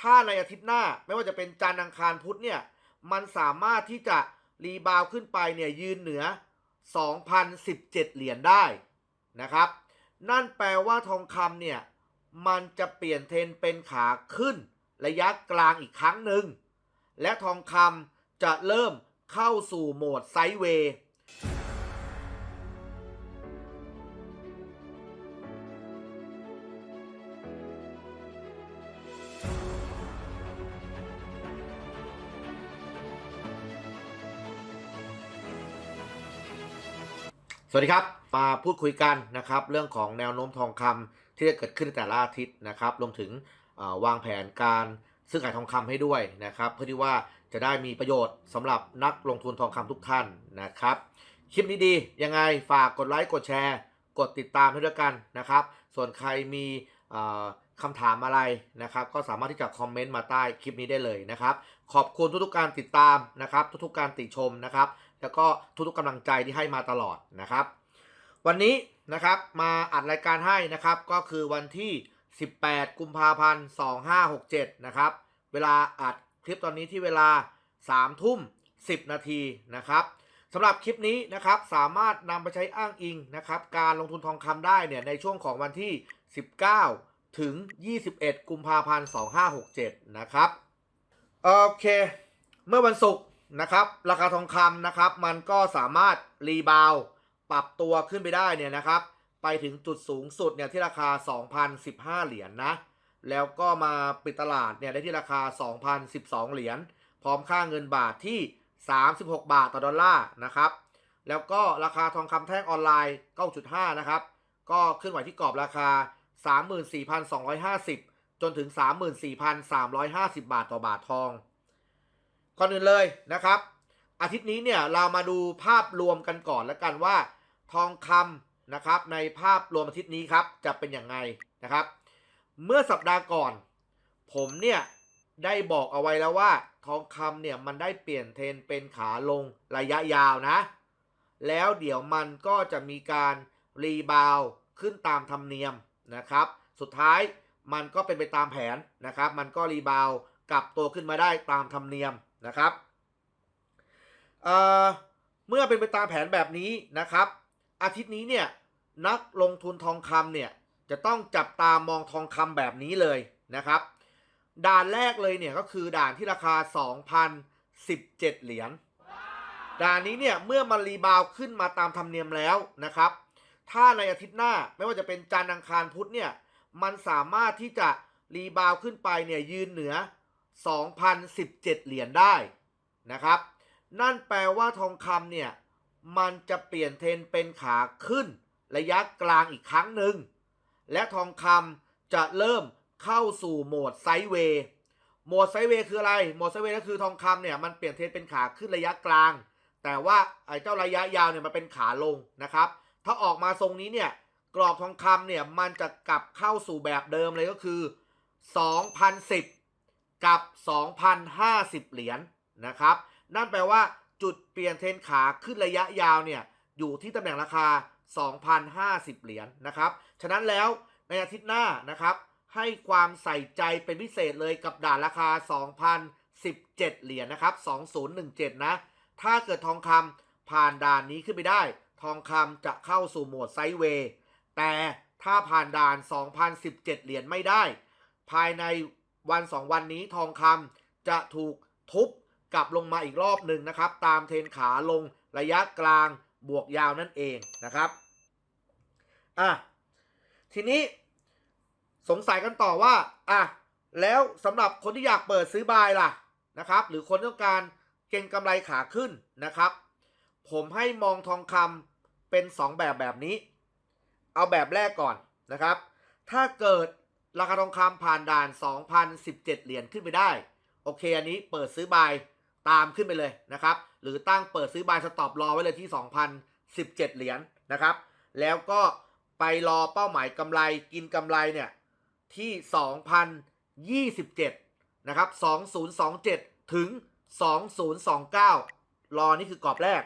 ถ้าในอาทิตย์หน้าไม่ว่าจะเป็นจันทร์อังคารพุธเนี่ยมันสามารถที่จะรีบาวขึ้นไปเนี่ยยืนเหนือ 2,017 เหรียญได้นะครับ นั่นแปลว่าทองคำเนี่ยมันจะเปลี่ยนเทรนเป็นขาขึ้น ระยะกลางอีกครั้งหนึ่ง และทองคำจะเริ่มเข้าสู่โหมดไซด์เวย์ สวัสดีครับ มาพูดคุยกันนะครับ เรื่องของแนวโน้มทองคำที่จะเกิดขึ้นในแต่ละอาทิตย์นะครับ รวมถึงวางแผนการซื้อขายทองคำให้ด้วยนะครับ เพื่อที่ว่าจะได้มีประโยชน์สำหรับนักลงทุนทองคำทุกท่านนะครับ คลิปนี้ดียังไงฝากกดไลค์กดแชร์ กดติดตามให้ด้วยกันนะครับ ส่วนใครมีเอ่อคำถามอะไรนะครับ ก็สามารถที่จะคอมเมนต์มาใต้คลิปนี้ได้เลยนะครับ ขอบคุณทุกๆการติดตามนะครับ ทุกๆการติชมนะครับ แล้วก็ทุกๆกำลังใจที่ให้มาตลอดนะครับ วันนี้นะครับมาอัดรายการให้นะครับ ก็คือวันที่ 18 กุมภาพันธ์ 2567 นะครับ เวลาอัดคลิปตอนนี้ที่เวลา 3 ทุ่ม 10 นาทีนะครับสำหรับคลิปนี้นะครับสามารถนำไปใช้อ้างอิงนะครับการลงทุนทองคำได้เนี่ยในช่วงของวันที่ 19 ถึง 21 กุมภาพันธ์ 2567 นะครับ โอเค เมื่อวันศุกร์ นะครับ ราคาทองคำนะครับ มันก็สามารถรีบาวปรับตัวขึ้นไปได้เนี่ยนะครับ ไปถึงจุดสูงสุดเนี่ยที่ราคา 2,015 เหรียญนนะแล้วก็มาปิดตลาดเนี่ยได้ที่ราคา 2,012 เหรียญ พร้อมค่าเงินบาทที่ 36 บาทต่อดอลลาร์นะครับ แล้วก็ราคาทองคำแท่งออนไลน์ 9.5 นะครับ ก็ขึ้นไหวที่กรอบราคา 34,250 จนถึง 34,350 บาทต่อบาททอง ก่อนอื่นเลยนะครับ อาทิตย์นี้เนี่ยเรามาดูภาพรวมกันก่อนแล้วกันว่า ทองคำนะครับในภาพรวมอาทิตย์นี้ครับจะเป็นอย่างไงนะครับ เมื่อสัปดาห์ก่อน ผมเนี่ยได้บอกเอาไว้แล้วว่าทองคำเนี่ยมันได้เปลี่ยนเทรนเป็นขาลงระยะยาวนะ แล้วเดี๋ยวมันก็จะมีการรีบาวขึ้นตามธรรมเนียมนะครับ สุดท้ายมันก็เป็นไปตามแผนนะครับ มันก็รีบาวกลับตัวขึ้นมาได้ตามธรรมเนียม นะครับเเมื่อเป็นไปตามแผนแบบนี้นะครับ อาทิตย์นี้เนี่ยนักลงทุนทองคำเนี่ยจะต้องจับตามองทองคำแบบนี้เลยนะครับ ด่านแรกเลยเนี่ยก็คือด่านที่ราคา 2,017 เหรียญด่านนี้เนี่ยเมื่อมันรีบาวขึ้นมาตามธรรมเนียมแล้วนะครับ ถ้าในอาทิตย์หน้าไม่ว่าจะเป็นจันทร์อังคารพุธเนี่ยมันสามารถที่จะรีบาวขึ้นไปเนี่ยยืนเหนือ 2,017 เหรียญได้นะครับ นั่นแปลว่าทองคำเนี่ย มันจะเปลี่ยนเทรนเป็นขาขึ้น ระยะกลางอีกครั้งหนึ่ง และทองคำจะเริ่มเข้าสู่โหมดไซด์เวย์โหมดไซด์เวย์คืออะไร โหมดไซด์เวย์ก็คือทองคำเนี่ยมันเปลี่ยนเทรนเป็นขาขึ้นระยะกลาง แต่ว่าไอ้เจ้าระยะยาวเนี่ยมันเป็นขาลงนะครับ ถ้าออกมาทรงนี้เนี่ยกรอบทองคำเนี่ยมันจะกลับเข้าสู่แบบเดิมเลยก็คือ 2,010 กับ 2,050 เหรียญนะครับ นั่นแปลว่าจุดเปลี่ยนเทรนขาขึ้นระยะยาวเนี่ยอยู่ที่ตำแหน่งราคา 2,050 เหรียญนะครับ ฉะนั้นแล้วในอาทิตย์หน้านะครับ ให้ความใส่ใจเป็นพิเศษเลยกับด่านราคา 2,017 เหรียญนะครับ 2017 นะ ถ้าเกิดทองคำผ่านด่านนี้ขึ้นไปได้ ทองคำจะเข้าสู่โหมดไซด์เวย์ แต่ถ้าผ่านด่าน 2,017 เหรียญไม่ได้ ภายใน วัน 2 วันนี้ทองคำจะถูกทุบกลับลงมาอีกรอบหนึ่งนะครับ ตามเทนขาลงระยะกลางบวกยาวนั่นเองนะครับอะทีนี้สงสัยกันต่อว่าอะแล้วสำหรับคนที่อยากเปิดซื้อบายล่ะนะครับ หรือคนต้องการเก็งกำไรขาขึ้นนะครับ ผมให้มองทองคำเป็น 2 แบบแบบนี้ เอาแบบแรกก่อนนะครับ ถ้าเกิด ราคาทองคำผ่านด่าน 2,017 เหรียญขึ้นไปได้ โอเค อันนี้เปิดซื้อบายตามขึ้นไปเลยนะครับ หรือตั้งเปิดซื้อบายสต็อปรอไว้เลยที่ 2,017 เหรียญนะครับ แล้วก็ไปรอเป้าหมายกำไรกินกำไรเนี่ยที่ 2,027 นะครับ 2027 ถึง 2029 รอนี่คือกรอบแรก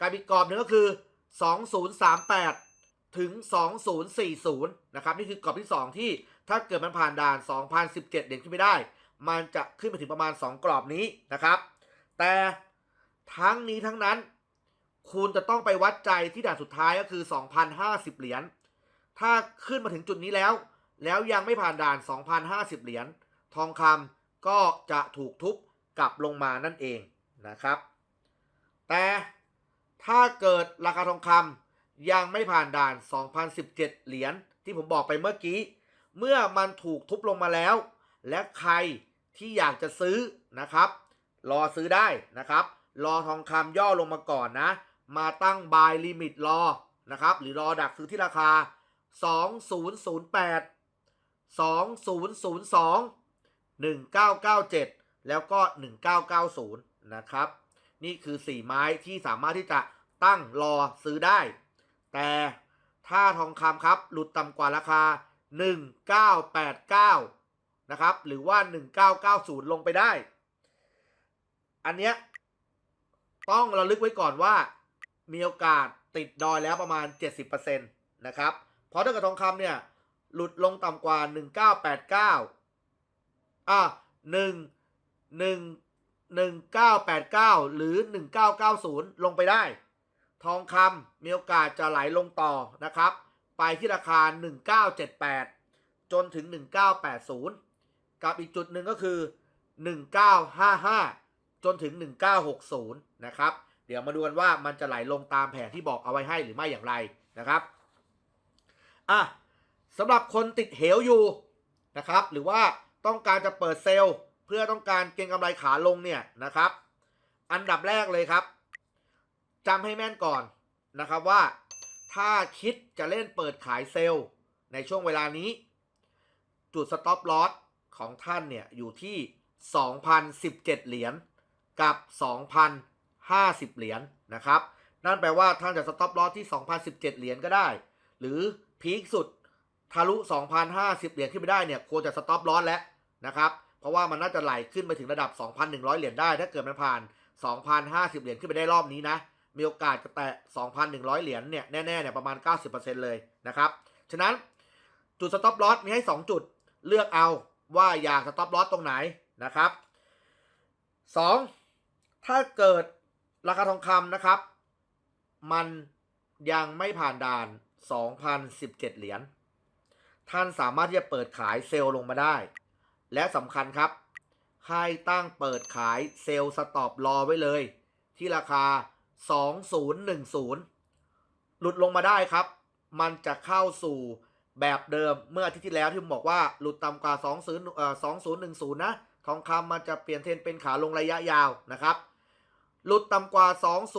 การอีกกรอบหนึงก็คือ 2038 ถึง 2040 นะครับ นี่คือกรอบที่ 2 ที่ ถ้าเกิดมันผ่านด่าน 2017 เด่นขึ้นไปได้ มันจะขึ้นไปถึงประมาณ 2 กรอบนี้นะครับ แต่ทั้งนี้ทั้งนั้น คุณจะต้องไปวัดใจที่ด่านสุดท้ายก็คือ 2,050 เหรียญ ถ้าขึ้นมาถึงจุดนี้แล้ว แล้วยังไม่ผ่านด่าน 2,050 เหรียญ ทองคำก็จะถูกทุบกลับลงมานั่นเองนะครับ แต่ถ้าเกิดราคาทองคำยังไม่ผ่านด่าน 2,017 เหรียญที่ผมบอกไปเมื่อกี้ เมื่อมันถูกทุบลงมาแล้ว และใครที่อยากจะซื้อนะครับ รอซื้อได้นะครับ รอทองคำย่อลงมาก่อนนะ มาตั้ง buy limit รอนะครับ หรือรอดักซื้อที่ราคา 2008 2002 1997 แล้วก็ 1990 นะครับ นี่คือ 4 ไม้ที่สามารถที่จะตั้งรอซื้อได้ แต่ถ้าทองคำครับ หลุดต่ำกว่าราคา 1989 นะครับ หรือว่า 1990 ลงไปได้ อันเนี้ยต้องระลึกไว้ก่อนว่า มีโอกาสติดดอยแล้วประมาณ 70%นะครับ เพราะถ้าเกิดทองคำเนี่ย หลุดลงต่ำกว่า 1989 อะ1 1 1989 หรือ 1990 ลงไปได้ ทองคำมีโอกาสจะไหลลงต่อนะครับ ไปที่ราคา 1978 จนถึง 1980 กับอีกจุดหนึ่งก็คือ 1955 จนถึง 1960 นะครับ เดี๋ยวมาดูกันว่ามันจะไหลลงตามแผนที่บอกเอาไว้ให้หรือไม่อย่างไรนะครับอะสำหรับคนติดเหวอยู่นะครับ หรือว่าต้องการจะเปิดเซลล์ เพื่อต้องการเก็งกำไรขาลงเนี่ยนะครับ อันดับแรกเลยครับจำให้แม่นก่อนนะครับว่า ถ้าคิดจะเล่นเปิดขายเซลล์ในช่วงเวลานี้ จุดสต็อปลอสของท่านเนี่ย อยู่ที่ 2,017 เหรียญกับ 2,050 เหรียญนะครับ นั่นแปลว่าท่านจะสต็อปลอสที่ 2,017 เหรียญก็ได้ หรือพีคสุดทะลุ 2,050 เหรียญขึ้นไปได้เนี่ยควรจะสต็อปลอสแล้วนะครับเพราะว่ามันน่าจะไหลขึ้นไปถึงระดับ 2,100 เหรียญได้ ถ้าเกิดมันผ่าน 2,050 เหรียญขึ้นไปได้รอบนี้นะ มีโอกาสจะแตะ 2,100 เหรียญเนี่ยแน่ๆเนี่ยประมาณ 90%เลยนะครับฉะนั้นจุดสต็อปลอสมีให้ 2 จุดเลือกเอาว่าอยากสต็อปลอสตรงไหนนะครับ 2. ถ้าเกิดราคาทองคำนะครับ มันยังไม่ผ่านด่าน 2,017 เหรียญท่านสามารถที่จะเปิดขายเซลล์ลงมาได้ และสำคัญครับ ให้ตั้งเปิดขายเซลล์สต็อปรอไว้เลย ที่ราคา 2010 หลุดลงมาได้ครับ มันจะเข้าสู่แบบเดิมเมื่ออาทิตย์ที่แล้วที่ผมบอกว่าหลุดต่ำกว่า 20เอ่อ2010 นะ ทองคำมันจะเปลี่ยนเทรนเป็นขาลงระยะยาวนะครับ หลุดต่ำกว่า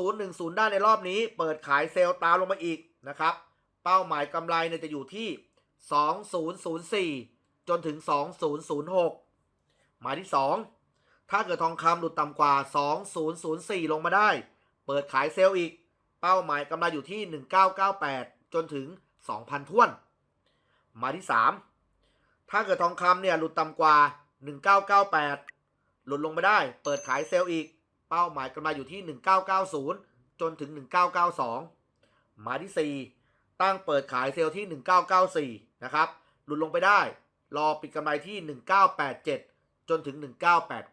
2010 ได้ในรอบนี้ เปิดขายเซลล์ตามลงมาอีกนะครับ เป้าหมายกำไรเนี่ยจะอยู่ที่ 2004 จนถึง 2006 หมายที่ 2 ถ้าเกิดทองคำหลุดต่ำกว่า 2004 ลงมาได้ เปิดขายเซลล์อีก เป้าหมายกำไรอยู่ที่ 1998 จนถึง 2,000ท้วน มาที่ 3 ถ้าเกิดทองคำเนี่ยหลุดต่ำกว่า 1998 หลุดลงมาได้ เปิดขายเซลล์อีก เป้าหมายกำไรอยู่ที่ 1990 จนถึง 1992 มาที่ 4 ตั้งเปิดขายเซลล์ที่ 1994 นะครับ หลุดลงไปได้ รอปิดกำไรที่ 1987 จนถึง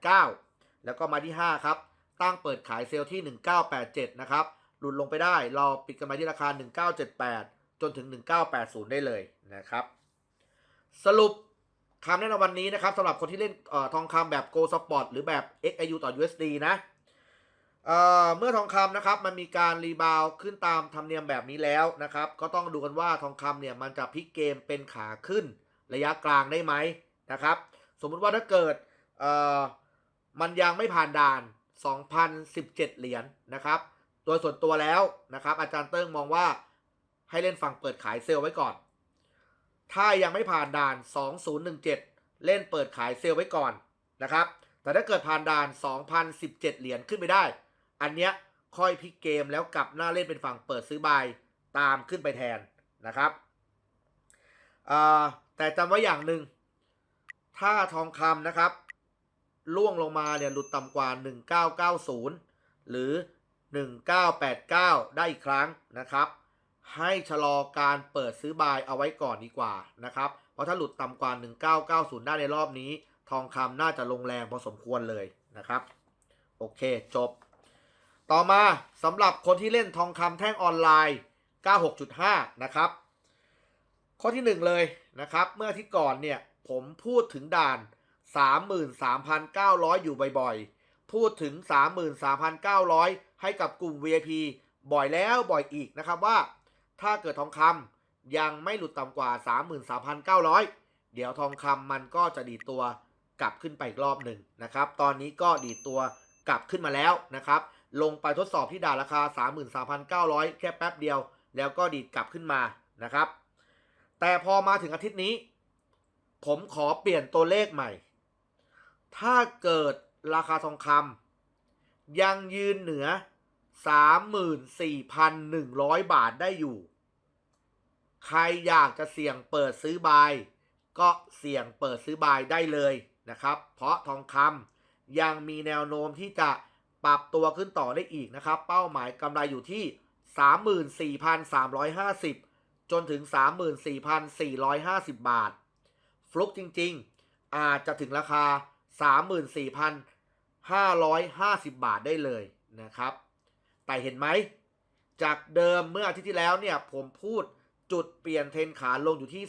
1989 แล้วก็มาที่ 5 ครับ ตั้งเปิดขายเซลล์ที่ 1987 นะครับ หลุดลงไปได้รอปิดกำไรที่ราคา 1978 จนถึง 1980 ได้เลยนะครับ สรุปคำแนะนำวันนี้นะครับสำหรับคนที่เล่นออทองคำแบบ Go Spot หรือแบบ XIU ต่อ USD นะเเมื่อทองคำนะครับมันมีการรีบาวขึ้นตามธรรมเนียมแบบนี้แล้วนะครับ ก็ต้องดูกันว่าทองคำเนี่ยมันจะพลิกเกมเป็นขาขึ้นระยะกลางได้ไหมนะครับ สมมุติว่าถ้าเกิดมันยังไม่ผ่านด่าน 2,017 เหรียญนะครับ โดยส่วนตัวแล้วนะครับ อาจารย์เติ้งมองว่าให้เล่นฝั่งเปิดขายเซลล์ไว้ก่อน ถ้ายังไม่ผ่านด่าน 2017 เล่นเปิดขายเซลล์ไว้ก่อนนะครับ แต่ถ้าเกิดผ่านด่าน 2017 เหรียญขึ้นไปได้ อันเนี้ยค่อยพลิกเกมแล้วกลับหน้าเล่นเป็นฝั่งเปิดซื้อบายตามขึ้นไปแทนนะครับแต่จำไว้อย่างหนึ่งถ้าทองคำนะครับ ล่วงลงมาเนี่ยหลุดต่ำกว่า 1990 หรือ 1989 ได้อีกครั้งนะครับ ให้ชะลอการเปิดซื้อบายเอาไว้ก่อนดีกว่านะครับ เพราะถ้าหลุดต่ำกว่า 1990 ได้ในรอบนี้ ทองคำน่าจะลงแรงพอสมควรเลยนะครับ โอเคจบ ต่อมาสำหรับคนที่เล่นทองคำแท่งออนไลน์ 96.5 นะครับข้อที่ 1 เลยนะครับ เมื่อที่ก่อนเนี่ยผมพูดถึงด่าน 33,900 อยู่บ่อยๆ พูดถึง 33,900 ให้กับกลุ่ม VIP บ่อยแล้วบ่อยอีกนะครับว่า ถ้าเกิดทองคำยังไม่หลุดต่ำกว่า 33,900 เดี๋ยวทองคำมันก็จะดีตัวกลับขึ้นไปอีกรอบหนึ่งนะครับ ตอนนี้ก็ดีตัวกลับขึ้นมาแล้วนะครับ ลงไปทดสอบที่ด่านราคา 33,900 แค่แป๊บเดียว แล้วก็ดีดกลับขึ้นมานะครับ แต่พอมาถึงอาทิตย์นี้ ผมขอเปลี่ยนตัวเลขใหม่ ถ้าเกิดราคาทองคำยังยืนเหนือ 34,100 บาทได้อยู่ ใครอยากจะเสี่ยงเปิดซื้อบาย ก็เสี่ยงเปิดซื้อบายได้เลยนะครับ เพราะทองคำยังมีแนวโน้มที่จะปรับตัวขึ้นต่อได้อีกนะครับ เป้าหมายกำไรอยู่ที่ 34,350 จนถึง 34,450 บาท ฟลุกจริงๆ อาจจะถึงราคา 34,550 บาทได้เลยนะครับ แต่เห็นไหม จากเดิมเมื่ออาทิตย์ที่แล้วเนี่ยผมพูดจุดเปลี่ยนเทนขาลงอยู่ที่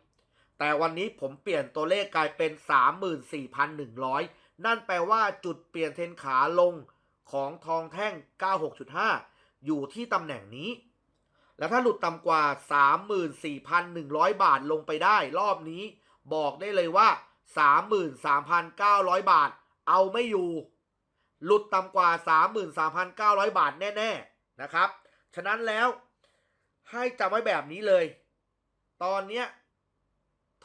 33,900 แต่วันนี้ผมเปลี่ยนตัวเลขกลายเป็น 34,100 นั่นแปลว่าจุดเปลี่ยนเทนขาลงของทองแท่ง 96.5 อยู่ที่ตำแหน่งนี้ แล้วถ้าหลุดต่ำกว่า 34,100 บาทลงไปได้รอบนี้ บอกได้เลยว่า 33,900 บาท เอาไม่อยู่ หลุดต่ำกว่า 33,900 บาทแน่ๆนะครับ ฉะนั้นแล้วให้จำไว้แบบนี้เลย ตอนเนี้ย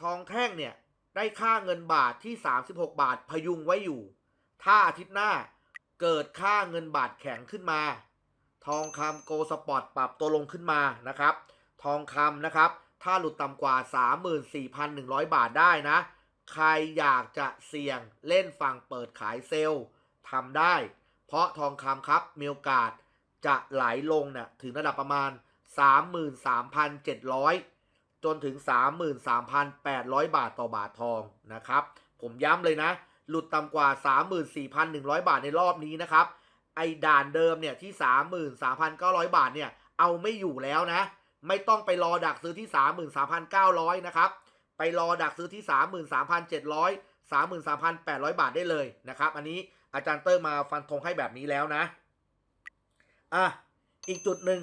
ทองแท่งเนี่ยได้ค่าเงินบาทที่ 36 บาทพยุงไว้อยู่ ถ้าอาทิตย์หน้าเกิดค่าเงินบาทแข็งขึ้นมา ทองคำโกลสปอร์ตปรับตัวลงขึ้นมานะครับ ทองคำนะครับ ถ้าหลุดต่ำกว่า 34,100 บาทได้นะ ใครอยากจะเสี่ยงเล่นฝั่งเปิดขายเซลล์ทำได้ เพราะทองคำครับมีโอกาสจะไหลลงเนี่ยถึงระดับประมาณ 33,700 จนถึง 33,800 บาทต่อบาททองนะครับ ผมย้ำเลยนะ หลุดต่ำกว่า 34,100 บาทในรอบนี้นะครับ ไอ้ด่านเดิมเนี่ยที่ 33,900 บาทเนี่ยเอาไม่อยู่แล้วนะ ไม่ต้องไปรอดักซื้อที่ 33,900 นะครับ ไปรอดักซื้อที่ 33,700 33,800 บาทได้เลยนะครับ อันนี้อาจารย์เตอร์มาฟันธงให้แบบนี้แล้วนะ อะ อีกจุดหนึ่ง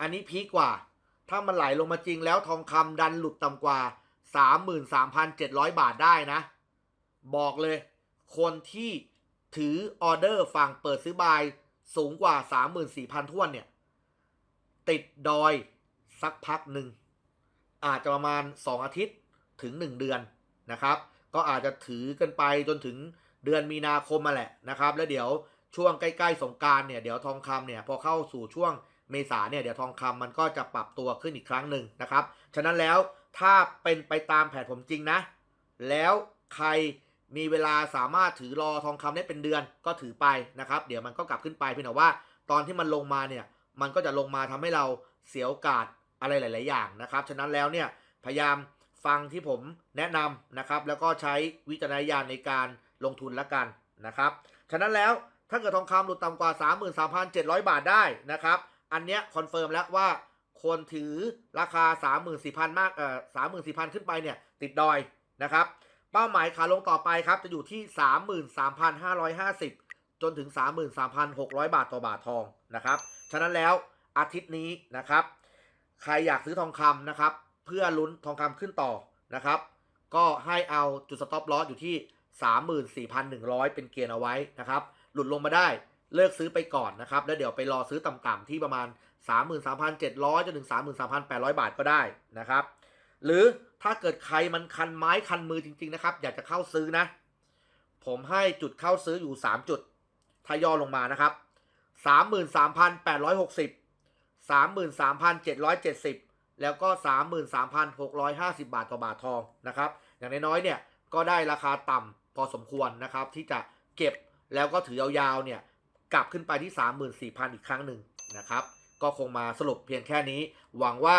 อันนี้พีกว่า ถ้ามันไหลลงมาจริงแล้วทองคำดันหลุดต่ำกว่า 33,700 บาทได้นะ บอกเลย คนที่ถือออเดอร์ฝั่งเปิดซื้อบายสูงกว่า 34,000ท้วนเนี่ย ติดดอยสักพักหนึ่ง อาจจะประมาณ 2 อาทิตย์ถึง 1 เดือนนะครับ ก็อาจจะถือกันไปจนถึงเดือนมีนาคมมาแหละนะครับ แล้วเดี๋ยวช่วงใกล้ๆสงการเนี่ยเดี๋ยวทองคำเนี่ยพอเข้าสู่ช่วงเมษาเนี่ยเดี๋ยวทองคำมันก็จะปรับตัวขึ้นอีกครั้งหนึ่งนะครับ ฉะนั้นแล้วถ้าเป็นไปตามแผนผมจริงนะ แล้วใครมีเวลาสามารถถือรอทองคำได้เป็นเดือนก็ถือไปนะครับ เดี๋ยวมันก็กลับขึ้นไปเพียงแต่ว่า ตอนที่มันลงมาเนี่ยมันก็จะลงมาทำให้เราเสียโอกาส อะไรหลาย ๆ อย่างนะครับฉะนั้นแล้วเนี่ยพยายามฟังที่ผมแนะนำนะครับแล้วก็ใช้วิจารณญาณในการลงทุนละกันนะครับฉะนั้นแล้วถ้าเกิดทองคำหลุดต่ำกว่า 33,700 บาทได้นะครับอันเนี้ยคอนเฟิร์มแล้วว่าคนถือราคา 34,000 มากเอ่อ34,000 ขึ้นไปเนี่ยติดดอยนะครับเป้าหมายขาลงต่อไปครับจะอยู่ที่ 33,550 จนถึง 33,600 บาทต่อบาททองนะครับฉะนั้นแล้วอาทิตย์นี้นะครับ ใครอยากซื้อทองคำนะครับ เพื่อลุ้นทองคำขึ้นต่อนะครับ ก็ให้เอาจุดสต็อปลอสอยู่ที่ 34,100 เป็นเกณฑ์เอาไว้นะครับ หลุดลงมาได้เลิกซื้อไปก่อนนะครับ แล้วเดี๋ยวไปรอซื้อต่ำๆที่ประมาณ 33,700จนถึง 33,800 บาทก็ได้นะครับ หรือถ้าเกิดใครมันคันไม้คันมือจริง ๆ นะครับ อยากจะเข้าซื้อนะ ผมให้จุดเข้าซื้ออยู่ 3 จุดถ้าย่อลงมานะครับ 33,860 33,770 แล้วก็ 33,650 บาทต่อบาททองนะครับ อย่างน้อยๆเนี่ยก็ได้ราคาต่ำพอสมควรนะครับ ที่จะเก็บแล้วก็ถือยาวๆเนี่ยกลับขึ้นไปที่ 34,000 อีกครั้งหนึ่งนะครับ ก็คงมาสรุปเพียงแค่นี้ หวังว่า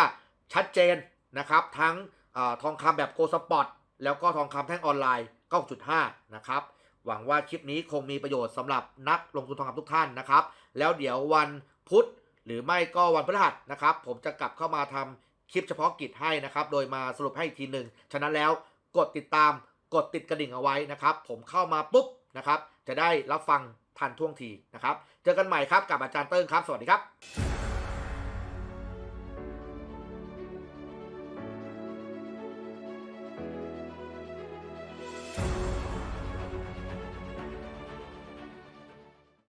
ชัดเจนนะครับ ทั้งอทองคำแบบโกลสปอร์ตแล้วก็ทองคำแท่งออนไลน์ 9.5 นะครับหวังว่าคลิปนี้คงมีประโยชน์สำหรับนักลงทุนทองคำทุกท่านนะครับ แล้วเดี๋ยววันพุธ หรือไม่ก็วันพฤหัสนะครับ ผมจะกลับเข้ามาทำคลิปเฉพาะกิจให้นะครับ โดยมาสรุปให้อีกทีหนึ่งฉะนั้นแล้วกดติดตามกดติดกระดิ่งเอาไว้นะครับ ผมเข้ามาปุ๊บนะครับ จะได้รับฟังทันท่วงทีนะครับ เจอกันใหม่ครับกับอาจารย์เติ้งครับ สวัสดีครับ